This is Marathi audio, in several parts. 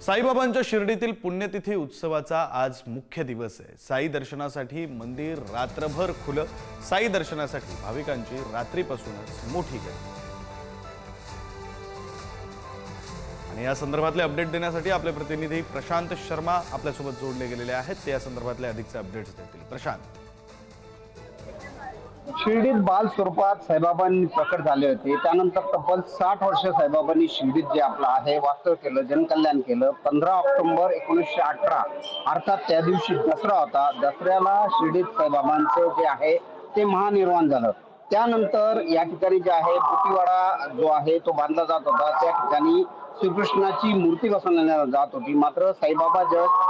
साईबाबांच्या शिर्डीतील पुण्यतिथी उत्सवाचा आज मुख्य दिवस आहे. साई दर्शनासाठी मंदिर रात्रभर खुलं. साई दर्शनासाठी भाविकांची रात्रीपासूनच मोठी गर्दी. आणि या संदर्भातले अपडेट देण्यासाठी आपले प्रतिनिधी प्रशांत शर्मा आपल्यासोबत जोडले गेलेले आहेत. ते या संदर्भातले अधिकचे अपडेट्स देतील. प्रशांत. शिर्डीत बाल स्वरूपात साईबाबांनी प्रकट झाले होते. त्यानंतर तब्बल साठ वर्ष साईबाबांनी शिर्डीत जे आपलं आहे वास्तव केलं जनकल्याण केलं. पंधरा ऑक्टोबर एकोणीसशे अठरा अर्थात त्या दिवशी दसरा होता. दसऱ्याला शिर्डीत साईबाबांचं जे आहे ते महानिर्वाण झालं. त्यानंतर या ठिकाणी जे आहे बुटीवाडा जो आहे तो बांधला जात होता. त्या ठिकाणी श्रीकृष्णाची मूर्ती बसवण्यात जात होती. मात्र साईबाबा जस्ट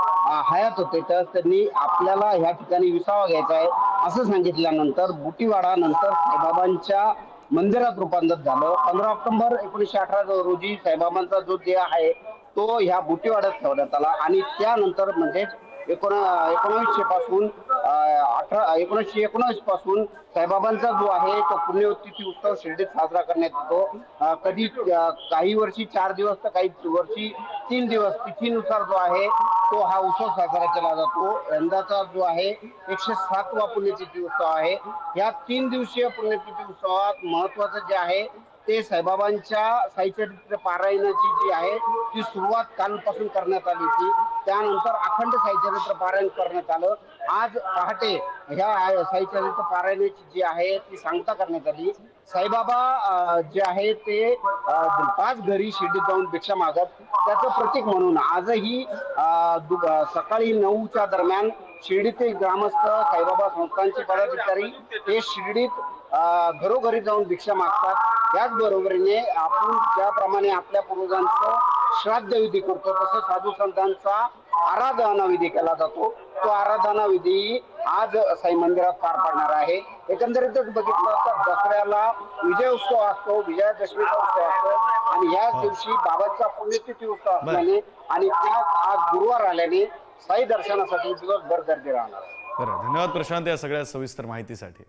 हयात होते तर त्यांनी आपल्याला ह्या ठिकाणी विसावा घ्यायचा आहे. असं सांगितल्यानंतर बुटीवाडा नंतर साईबाबांच्या मंदिरात रूपांतर झालं. पंधरा ऑक्टोबर एकोणीसशे अठरा रोजी साईबाबांचा जो देह आहे तो ह्या बुटीवाड्यात ठेवण्यात आला. आणि त्यानंतर म्हणजे एकोण एकोणावीसशे पासून अठरा एकोणीसशे एकोणीसपासून साईबाबांचा जो आहे तो पुण्यतिथी उत्सव शिर्डीत साजरा करण्यात येतो. कधी काही वर्षी चार दिवस तर काही वर्षी तीन दिवस तिथीनुसार जो आहे तो हा उत्सव साजरा केला जातो. यंदाचा जो आहे एकशे सातवा पुण्यतिथी उत्सव आहे. या तीन दिवसीय पुण्यतिथी उत्सवात महत्वाचं जे आहे ते साईबाबांच्या साईचरित्र पारायणाची जी आहे ती सुरुवात कालपासून करण्यात आली होती. त्यानंतर अखंड साईचरित्र पारायण करण्यात आलं. आज पहाटे ह्या साईचरित्र पारायणाची जी आहे ती सांगता करण्यात आली. साईबाबा जे आहे ते पाच घरी शिर्डीत जाऊन भिक्षा मागत त्याचं प्रतीक म्हणून आजही दु- सकाळी नऊच्या दरम्यान शिर्डीतील ग्रामस्थ साईबाबा संस्थांचे पदाधिकारी हे शिर्डीत घरोघरी जाऊन भिक्षा मागतात. त्याच बरोबरीने आपण ज्याप्रमाणे आपल्या पूर्वजांचं श्राद्ध विधी करतो तसं साधू संतांचा आराधना विधी केला जातो. तो आराधना विधी आज साई मंदिरात पार पडणार आहे. एकंदरीतच बघितलं तर दसऱ्याला विजय उत्सव असतो विजयादशमीचा उत्सव असतो आणि याच दिवशी बाबांचा पुण्यतिथी उत्सव असल्याने आणि त्यात आज गुरुवार आल्याने साई दर्शनासाठी दिवसभर गर्दी राहणार. आहे बरं धन्यवाद प्रशांत या सगळ्या सविस्तर माहितीसाठी.